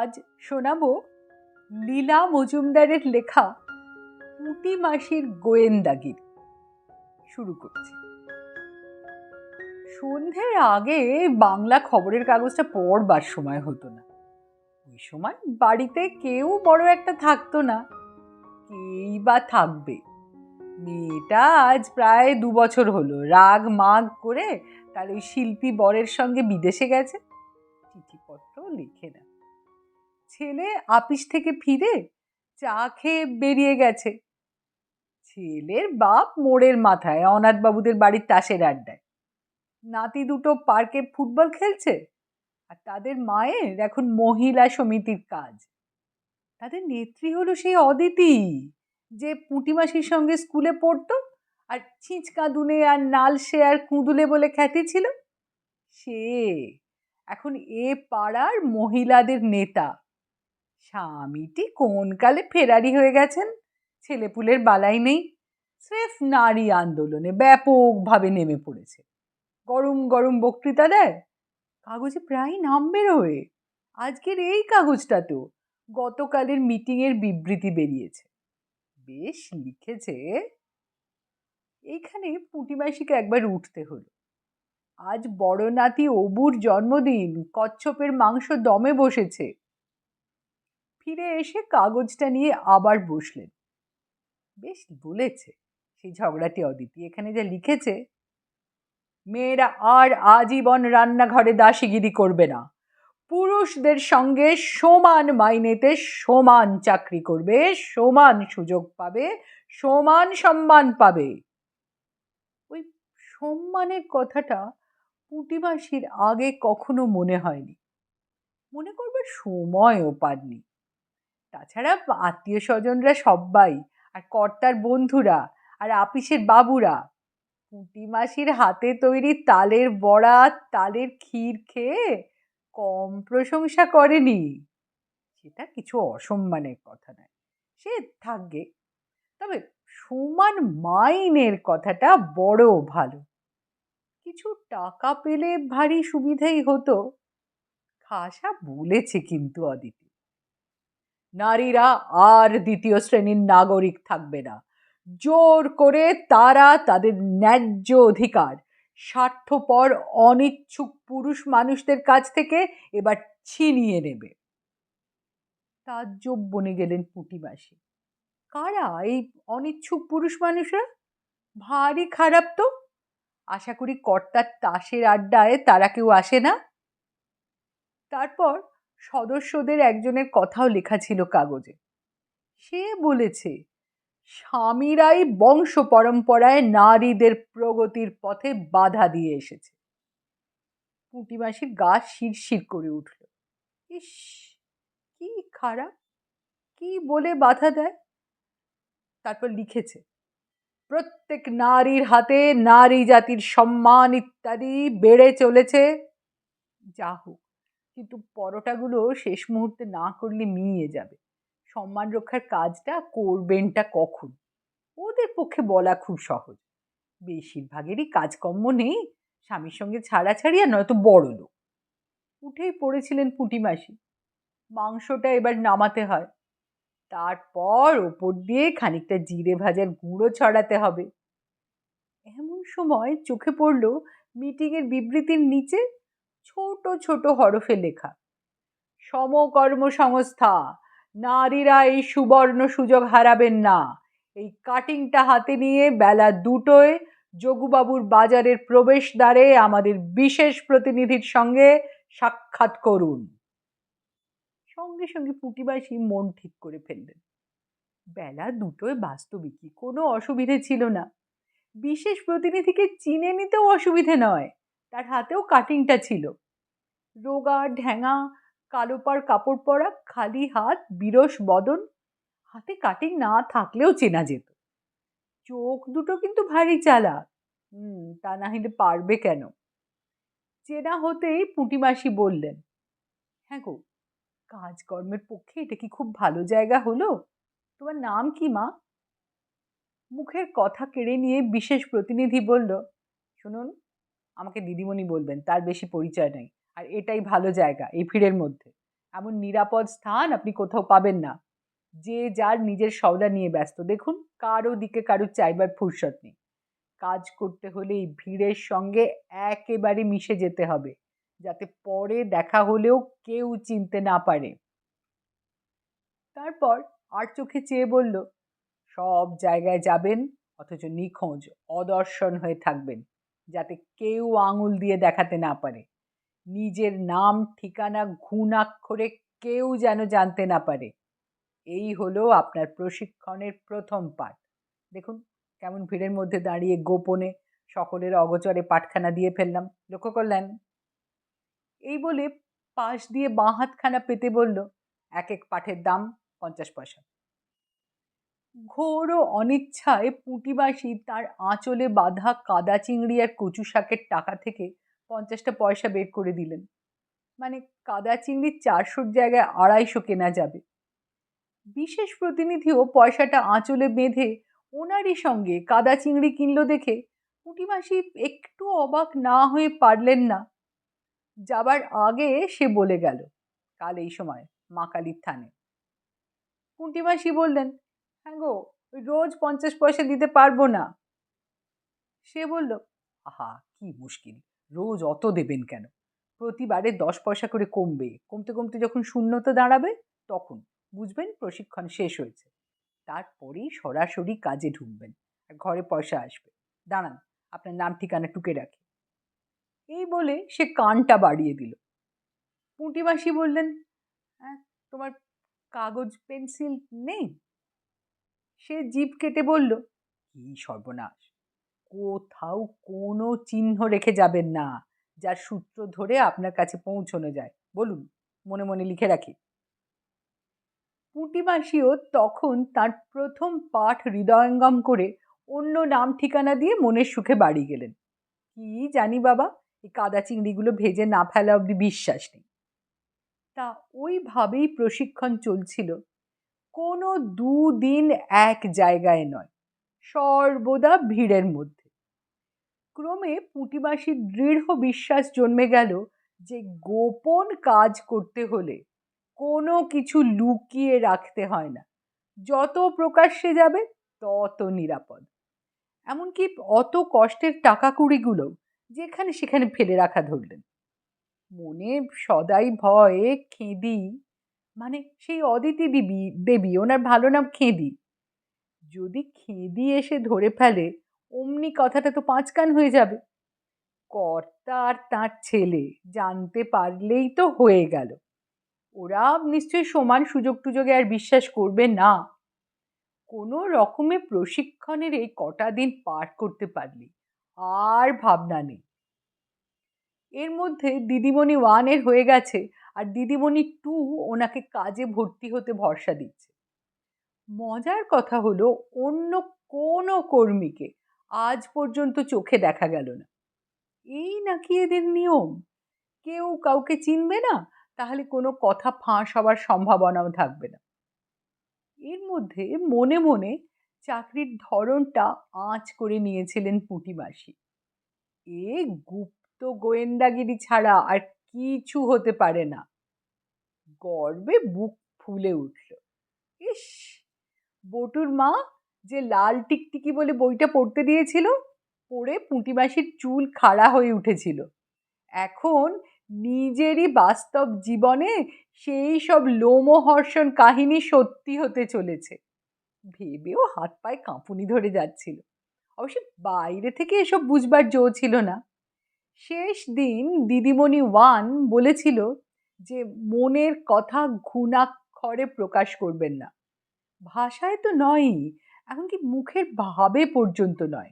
আজ শোনাবো লীলা মজুমদারের লেখা পুঁটি মাসির গোয়েন্দাগির শুরু করছি। সন্ধ্যের আগে বাংলা খবরের কাগজটা পড়বার সময় হতো না। ওই সময় বাড়িতে কেউ বড় একটা থাকতো না। কেই বা থাকবে? মেয়েটা আজ প্রায় দু বছর হলো। রাগ মাগ করে তার ওই শিল্পী বরের সঙ্গে বিদেশে গেছে। চিঠিপত্র লিখে না ছেলে আপিস থেকে ফিরে চা খেয়ে বেরিয়ে গেছে। ছেলের বাপ মোড়ের মাথায় অনাথবাবুদের বাড়ির তাসের আড্ডায়। নাতি দুটো পার্কে ফুটবল খেলছে আর তাদের মায়ের এখন মহিলা সমিতির কাজ। তাদের নেত্রী হলো সেই অদিতি, যে পুঁটিমাসির সঙ্গে স্কুলে পড়তো আর ছিঁচকাঁদুনে আর নালসে আর কুঁদুলে বলে খ্যাতি ছিল। সে এখন এ পাড়ার মহিলাদের নেতা। স্বামীটি কোন কালে ফেরারি হয়ে গেছেন? ছেলেপুলের বালাই নেই। স্রেফ নারী আন্দোলনে ব্যাপকভাবে নেমে পড়েছে। গরম গরম বক্তৃতা দেয়। কাগজে প্রায় নাম বেরোয় আজকের এই কাগজটাতেও গতকালের মিটিংয়ের বিবৃতি বেরিয়েছে। বেশ লিখেছে। এইখানে পুঁটিমাসিকে একবার উঠতে হলো। আজ বড় নাতি অবুর জন্মদিন, কচ্ছপের মাংস দমে বসেছে। ফিরে এসে কাগজটা নিয়ে আবার বসলেন। বেশ বলেছে সেই ঝগড়াটি অদিতি। এখানে যা লিখেছে, মেয়েরা আর আজীবন রান্নাঘরে দাসিগিরি করবে না। পুরুষদের সঙ্গে সমান মাইনেতে সমান চাকরি করবে, সমান সুযোগ পাবে, সমান সম্মান পাবে। ওই সম্মানের কথাটা পুঁটিমাসির আগে কখনো মনে হয়নি। মনে করবার সময়ও পাননি। তাছাড়া আত্মীয় স্বজনরা সবাই আর কর্তার বন্ধুরা, আর আপিসের বাবুরা। পুঁটি মাসির হাতে তৈরি তালের বড়া, তালের ক্ষীর খেয়ে কম প্রশংসা করেনি। সেটা কিছু অসম্মানের কথা নয়, সে থাকবে। তবে সমান মাইনের কথাটা বড় ভালো। কিছু টাকা পেলে ভারী সুবিধাই হতো। খাসা বলেছে কিন্তু অদিতি। নারীরা আর দ্বিতীয় শ্রেণির নাগরিক থাকবে না। জোর করে তারা তাদের ন্যায্য অধিকার, স্বার্থপর, অনিচ্ছুক পুরুষ মানুষদের কাছ থেকে এবার ছিনিয়ে নেবে। তাজ্জব বনে গেলেন পুঁটিবাসী কারা এই অনিচ্ছুক পুরুষ মানুষরা? ভারী খারাপ তো। আশা করি কর্তার তাসের আড্ডায় তারা কেউ আসে না। তারপর সদস্যদের একজনের কথাও লেখা ছিল কাগজে। সে বলেছে, স্বামীরাই বংশ পরম্পরায় নারীদের প্রগতির পথে বাধা দিয়ে এসেছে। পুঁটিমাসির গা শিরশির করে উঠল। ইস, কি খারাপ, কি বলে বাধা দেয়? তারপর লিখেছে, প্রত্যেক নারীর হাতে নারী জাতির সম্মান ইত্যাদি বেড়ে চলেছে। যা হোক। কিন্তু পরোটাগুলো শেষ মুহূর্তে না করলে মিয়ে যাবে। সম্মান রক্ষার কাজটা করবেনটা কখন? ওদের পক্ষে বলা খুব সহজ। বেশিরভাগেরই কাজকর্ম নেই, স্বামীর সঙ্গে ছাড়াছাড়ি আর নয়তো বড় লোক। উঠেই পড়েছিলেন পুঁটিমাসি মাংসটা এবার নামাতে হয়। তারপর ওপর দিয়ে খানিকটা জিরে ভাজার গুঁড়ো ছড়াতে হবে। এমন সময় চোখে পড়ল মিটিংয়ের বিবৃতির নিচে ছোট ছোট হরফে লেখা। সমকর্ম সংস্থা, নারীরা এই সুবর্ণ সুযোগ হারাবেন না। এই কাটিংটা হাতে নিয়ে বেলা দুটোয় যোগুবাবুর বাজারের প্রবেশদ্বারে আমাদের বিশেষ প্রতিনিধির সঙ্গে সাক্ষাৎ করুন। সঙ্গে সঙ্গে পুটিবাসী মন ঠিক করে ফেললেন। বেলা দুটোয় বাস্তবিকই কোনো অসুবিধে ছিল না। বিশেষ প্রতিনিধিকে চিনে নিতেও অসুবিধে নয়। তার হাতেও কাটিংটা ছিল। রোগা ঢ্যাঙা কালো পাড় কাপড় পরা, খালি হাত, বিরস বদন, হাতে কাটিং না থাকলেও চেনা যেত। চোখ দুটো কিন্তু ভারী চালা। হুম, তা না হলে পারবে কেন? চেনা হতেই পুঁটিমাসি বললেন হ্যাঁ গো, কাজকর্মের পক্ষে এটা কি খুব ভালো জায়গা হলো? তোমার নাম কি মা? মুখের কথা কেড়ে নিয়ে বিশেষ প্রতিনিধি বলল, শুনুন আমাকে দিদিমণি বলবেন, তার বেশি পরিচয় নেই। আর এটাই ভালো জায়গা এই ভিড়ের মধ্যে। এমন নিরাপদ স্থান আপনি কোথাও পাবেন না। যে যার নিজের সওদা নিয়ে ব্যস্ত। দেখুন, কারও দিকে কারও চাইবার ফুরসত নেই। কাজ করতে হলে এই ভিড়ের সঙ্গে একেবারে মিশে যেতে হবে, যাতে পরে দেখা হলেও কেউ চিনতে না পারে। তারপর আর চোখে চেয়ে বলল, সব জায়গায় যাবেন, অথচ নিখোঁজ, অদর্শন হয়ে থাকবেন। যাতে কেউ আঙুল দিয়ে দেখাতে না পারে। নিজের নাম, ঠিকানা, ঘুণাক্ষরে কেউ যেন জানতে না পারে। এই হলো আপনার প্রশিক্ষণের প্রথম পাঠ। দেখুন, কেমন ভিড়ের মধ্যে দাঁড়িয়ে গোপনে সকলের অগচরে পাটখানা দিয়ে ফেললাম। লক্ষ্য করলেন? এই বলে পাশ দিয়ে বাঁ হাতখানা পেতে বলল, এক এক পাঠের দাম পঞ্চাশ পয়সা। ঘোর অনিচ্ছায় পুঁটিবাসী তার আঁচলে বাঁধা কাদা চিংড়ি আর কচু শাকের টাকা থেকে পঞ্চাশটা পয়সা বের করে দিলেন। মানে কাদা চিংড়ির চারশোর জায়গায় আড়াইশো কেনা যাবে। বিশেষ প্রতিনিধিও পয়সাটা আঁচলে বেঁধে ওনারই সঙ্গে কাদা চিংড়ি কিনলো দেখে পুঁটিমাসি একটু অবাক না হয়ে পারলেন না। যাবার আগে সে বলে গেল, কাল এই সময় মা কালীর থানে। পুঁটিমাসি বললেন হ্যাঁ গো, ওই রোজ পঞ্চাশ পয়সা দিতে পারব না। সে বলল, আহা, কি মুশকিল, রোজ অত দেবেন কেন? প্রতিবারে দশ পয়সা করে কমবে। কমতে কমতে যখন শূন্যতা দাঁড়াবে, তখন, বুঝবেন, প্রশিক্ষণ শেষ হয়েছে। তারপরেই সরাসরি কাজে ঢুকবেন, আর ঘরে পয়সা আসবে। দাঁড়ান, আপনার নাম ঠিকানা টুকে রাখি। এই বলে সে কানটা বাড়িয়ে দিল। পুঁটিমাসি বললেন তোমার কাগজ, পেন্সিল নেই? সে জিভ কেটে বলল, কি সর্বনাশ! কোথাও কোনো চিহ্ন রেখে যাবেন না যার সূত্র ধরে আপনার কাছে পৌঁছানো যায়। বলুন, মনে মনে লিখে রাখি। পুঁটিমাসিও তখন তার প্রথম পাঠ হৃদয়ঙ্গম করে অন্য নাম ঠিকানা দিয়ে মনের সুখে বাড়ি গেলেন। কি জানি বাবা এই কাদা চিংড়িগুলো ভেজে না ফেলা অবধি বিশ্বাস নেই। তা ওইভাবেই প্রশিক্ষণ চলছিল কোনো দুদিন এক জায়গায় নয়, সর্বদা ভিড়ের মধ্যে। ক্রমে পুঁটিবাসীর দৃঢ় বিশ্বাস জন্মে গেল যে গোপন কাজ করতে হলে কোনো কিছু লুকিয়ে রাখতে হয় না। যত প্রকাশ্যে যাবে, তত নিরাপদ। এমনকি অত কষ্টের টাকা কুড়িগুলো যেখানে সেখানে ফেলে রাখা ধরলেন। মনে সদাই ভয়ে খেদি মানে সেই অদিতি দেবী দেবী, ওনার ভালো নাম খেদি। যদি খেদি এসে ধরে ফেলে, অমনি কথাটা তো পাঁচ কান হয়ে যাবে। কর্তা আর তাঁর ছেলে, জানতে পারলেই তো হয়ে গেল। ওরা নিশ্চয়ই সমান সুযোগ টুযোগে আর বিশ্বাস করবে না। কোনো রকমে প্রশিক্ষণের এই কটা দিন পার করতে পারলি, আর ভাবনা নেই। এর মধ্যে দিদিমণি ওয়ানের হয়ে গেছে আর দিদিমণি টু ওনাকে কাজে ভর্তি হতে ভরসা দিচ্ছে। মজার কথা হলো অন্য কোনো কর্মীকে আজ পর্যন্ত চোখে দেখা গেল না। এই নাকি এদের নিয়ম? কেউ কাউকে চিনবে না? তাহলে কোনো কথা ফাঁস হওয়ার সম্ভাবনাও থাকবে না। এর মধ্যে মনে মনে চাকরির ধরনটা আঁচ করে নিয়েছিলেন পুঁটি মাসি এ গুপ্ত গোয়েন্দাগিরি ছাড়া আর কিছু হতে পারে না। গর্বে বুক ফুলে উঠল। ইস! বটুর মা যে লাল টিকটিকি বলে বইটা পড়তে দিয়েছিল, পড়ে পুঁটিমাসির চুল খাড়া হয়ে উঠেছিল। এখন নিজেরই বাস্তব জীবনে সেই সব লোমহর্ষণ কাহিনী সত্যি হতে চলেছে। ভেবেও হাত পায়ে কাঁপুনি ধরে যাচ্ছিল। অবশ্য বাইরে থেকে এসব বুঝবার জো ছিল না। শেষ দিন দিদিমণি ওয়ান বলেছিল যে মনের কথা ঘুণাক্ষরে প্রকাশ করবেন না। ভাষায় তো নয়ই, এমনকি মুখের ভাবে পর্যন্ত নয়।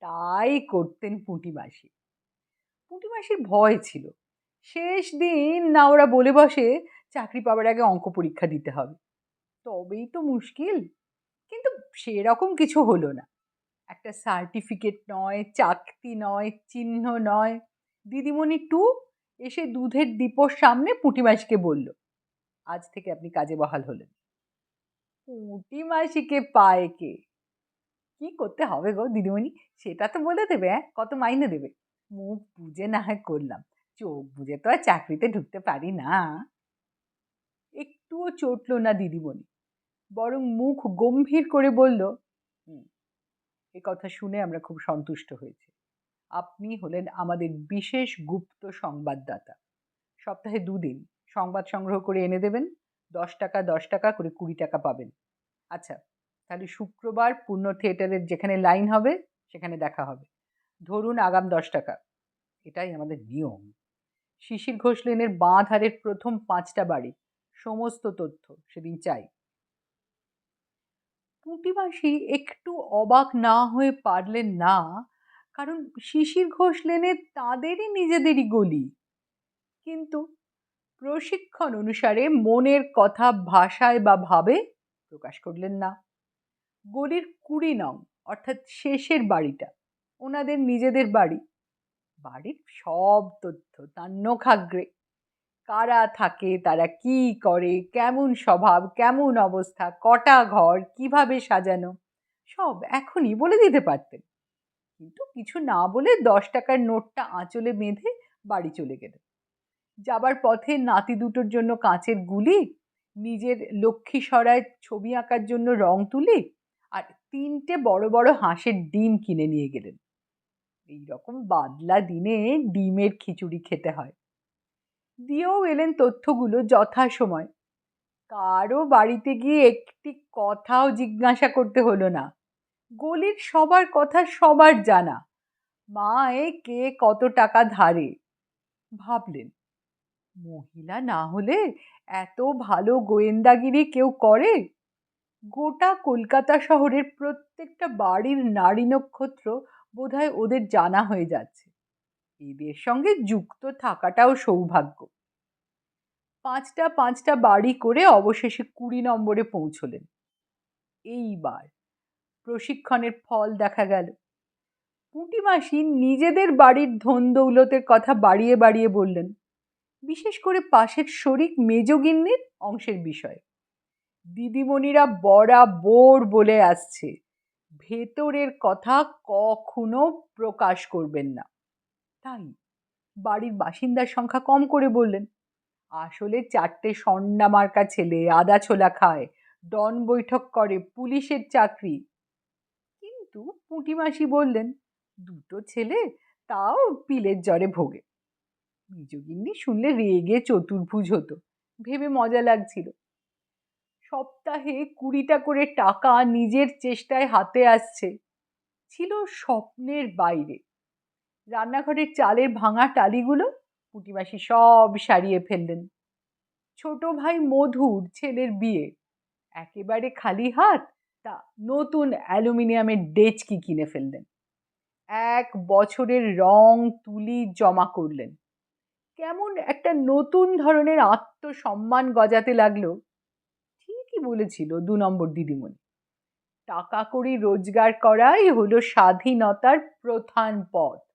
তাই করতেন পুঁটি মাসি। পুঁটি মাসির ভয় ছিল। শেষ দিন না ওরা বলে বসে চাকরি পাওয়ার আগে অঙ্ক পরীক্ষা দিতে হবে। তবেই তো মুশকিল। কিন্তু সেরকম কিছু হলো না। একটা সার্টিফিকেট নয়, চাকতি নয়, চিহ্ন নয়। দিদিমণি টু এসে দুধের দীপর সামনে পুঁটিমাসিকে বলল, আজ থেকে আপনি কাজে বহাল হলেন। পুঁটি মাসিকে পায় কে? কি করতে হবে গো দিদিমণি? সেটা তো বলে দেবে কত মাইনে দেবে? মুখ বুঝে না হয় করলাম। চোখ বুঝে তো আর চাকরিতে ঢুকতে পারি না। একটুও চটল না দিদিমণি। বরং মুখ গম্ভীর করে বলল এ কথা শুনে আমরা খুব সন্তুষ্ট হয়েছি। আপনি হলেন আমাদের বিশেষ গুপ্ত সংবাদদাতা। সপ্তাহে দুদিন সংবাদ সংগ্রহ করে এনে দেবেন, দশ টাকা দশ টাকা করে কুড়ি টাকা পাবেন। আচ্ছা তাহলে শুক্রবার পূর্ণ থিয়েটারের যেখানে লাইন হবে, সেখানে দেখা হবে। ধরুন আগাম দশ টাকা। এটাই আমাদের নিয়ম। শিশির ঘোষ লেনের বাঁ ধারের প্রথম পাঁচটা বাড়ি, সমস্ত তথ্য সেদিন চাই। পুঁটিমাসি একটু অবাক না হয়ে পারলেন না, কারণ শিশির ঘোষ লেনে তাঁদেরই নিজেদেরই গলি। কিন্তু প্রশিক্ষণ অনুসারে মনের কথা ভাষায় বা ভাবে প্রকাশ করলেন না। গলির কুড়ি নং, অর্থাৎ শেষের বাড়িটা, ওনাদের নিজেদের বাড়ি। বাড়ির সব তথ্য তার নখাগ্রে। কারা থাকে, তারা কি করে, কেমন স্বভাব, কেমন অবস্থা, কটা ঘর, কীভাবে সাজানো, সব এখনই বলে দিতে পারতেন। কিন্তু কিছু না বলে দশ টাকার নোটটা আঁচলে বেঁধে বাড়ি চলে গেলেন যাবার পথে নাতি দুটোর জন্য কাঁচের গুলি, নিজের লক্ষ্মী সরায় ছবি আঁকার জন্য রং তুলি, আর তিনটে বড় বড় হাঁসের ডিম কিনে নিয়ে গেলেন। এই রকম বাদলা দিনে ডিমের খিচুড়ি খেতে হয়। দিয়েও এলেন তথ্যগুলো যথাসময়। কারও বাড়িতে গিয়ে একটি কথাও জিজ্ঞাসা করতে হলো না। গলির সবার কথা সবার জানা। মা এ কে কত টাকা ধারে? ভাবলেন, মহিলা না হলে এত ভালো গোয়েন্দাগিরি কেউ করে? গোটা কলকাতা শহরের প্রত্যেকটা বাড়ির নারী নক্ষত্র বোধহয় ওদের জানা হয়ে যাচ্ছে। এদের সঙ্গে যুক্ত থাকাটাও সৌভাগ্য। পাঁচটা পাঁচটা বাড়ি করে অবশেষে কুড়ি নম্বরে পৌঁছলেন। এইবার প্রশিক্ষণের ফল দেখা গেল। পুঁটিমাসি নিজেদের বাড়ির ধন দৌলতের কথা বাড়িয়ে বাড়িয়ে বললেন, বিশেষ করে পাশের শরিক মেজগিন্নির অংশের বিষয়। দিদিমণিরা বরাবর বলে আসছে, ভেতরের কথা কখনো প্রকাশ করবেন না। বাড়ির বাসিন্দার সংখ্যা কম করে বললেন। আসলে চারটে সন্না মার্কা ছেলে আদা ছোলা খায়, ডন বৈঠক করে পুলিশের চাকরি। কিন্তু পুঁটিমাসি বললেন, দুটো ছেলে তাও পিলের জ্বরে ভোগে। নিজগিন্নি শুনলে রেগে চতুর্ভুজ হতো, ভেবে মজা লাগছিল। সপ্তাহে কুড়িটা করে টাকা নিজের চেষ্টায় হাতে আসছে। ছিল স্বপ্নের বাইরে। রান্নাঘরের চালের ভাঙা টালিগুলো পুটিমাসি সব সারিয়ে ফেললেন। ছোট ভাই মধুর ছেলের বিয়ে। একেবারে খালি হাত, তা নতুন অ্যালুমিনিয়ামের ডেচকি কিনে ফেললেন। এক বছরের রং তুলি জমা করলেন। কেমন একটা নতুন ধরনের আত্মসম্মান গজাতে লাগল। ঠিকই বলেছিল দু নম্বর দিদিমণি। টাকা করি রোজগার করাই হলো স্বাধীনতার প্রধান পথ।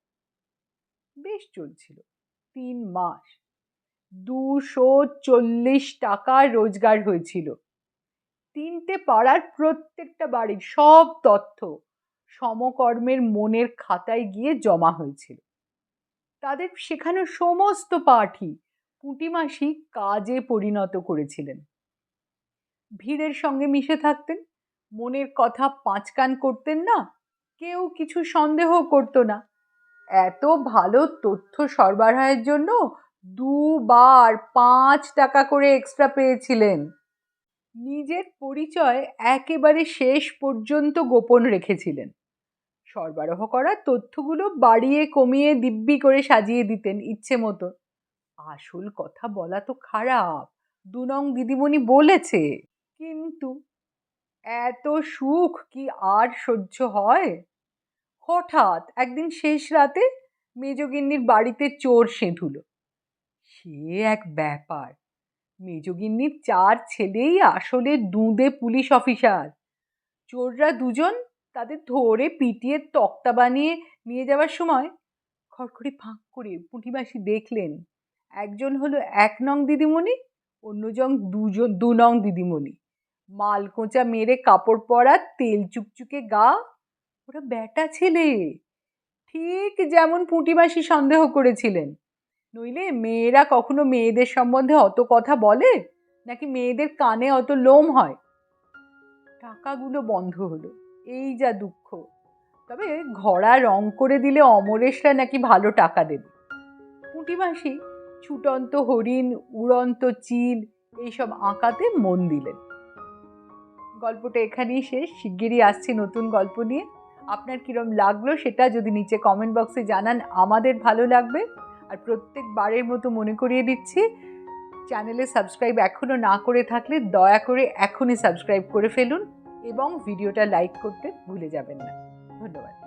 বেশ চলছিল। তিন মাস। দুশো চল্লিশ টাকা রোজগার হয়েছিল। তিনটে পাড়ার প্রত্যেকটা বাড়ির সব তথ্য সমকর্মের মনের খাতায় গিয়ে জমা হয়েছিল। তাদের শেখানো সমস্ত পাঠই পুঁটিমাসি কাজে পরিণত করেছিলেন। ভিড়ের সঙ্গে মিশে থাকতেন, মনের কথা পাঁচকান করতেন না, কেউ কিছু সন্দেহ করতো না। এত ভালো তথ্য সরবরাহের জন্য দুবার পাঁচ টাকা করে এক্সট্রা পেয়েছিলেন। নিজের পরিচয় একেবারে শেষ পর্যন্ত গোপন রেখেছিলেন। সরবরাহ করা তথ্যগুলো বাড়িয়ে কমিয়ে দিব্যি করে সাজিয়ে দিতেন ইচ্ছে মতো। আসল কথা বলা তো খারাপ, দু নং দিদিমণি বলেছে। কিন্তু এত সুখ কি আর সহ্য হয়? হঠাৎ একদিন শেষ রাতে মেজগিন্নির বাড়িতে চোর সেঁধুলো। সে এক ব্যাপার। মেজগিন্নির চার ছেলেই আসলে দুঁদে পুলিশ অফিসার। চোররা দুজন তাদের ধরে পিটিয়ে তক্তা বানিয়ে নিয়ে যাওয়ার সময় খড়খড়ি ফাঁক করে পুঁটিবাসী দেখলেন, একজন হলো এক নং দিদিমণি অন্যজন দুজন, দু নং দিদিমণি। মাল কোঁচা মেরে কাপড় পরা তেল চুকচুকে গা ওরা ব্যাটা ছেলে। ঠিক যেমন পুঁটিমাসি সন্দেহ করেছিলেন। নইলে মেয়েরা কখনো মেয়েদের সম্বন্ধে অত কথা বলে? নাকি মেয়েদের কানে অত লোম হয়? টাকাগুলো বন্ধ হলো। এই যা দুঃখ। তবে ঘোড়া রং করে দিলে অমরেশরা নাকি ভালো টাকা দেবে। পুঁটিমাসি ছুটন্ত হরিণ, উড়ন্ত চিল এইসব আঁকাতে মন দিলেন। গল্পটা এখানেই শেষ। শিগগিরই আসছি নতুন গল্প নিয়ে। আপনার কীরম লাগল সেটা যদি নিচে কমেন্ট বক্সে জানান, আমাদের ভালো লাগবে। আর প্রত্যেকবারের মতো মনে করিয়ে দিচ্ছি, চ্যানেলে সাবস্ক্রাইব এখনও না করে থাকলে দয়া করে এখনই সাবস্ক্রাইব করে ফেলুন এবং ভিডিওটা লাইক করতে ভুলে যাবেন না। ধন্যবাদ।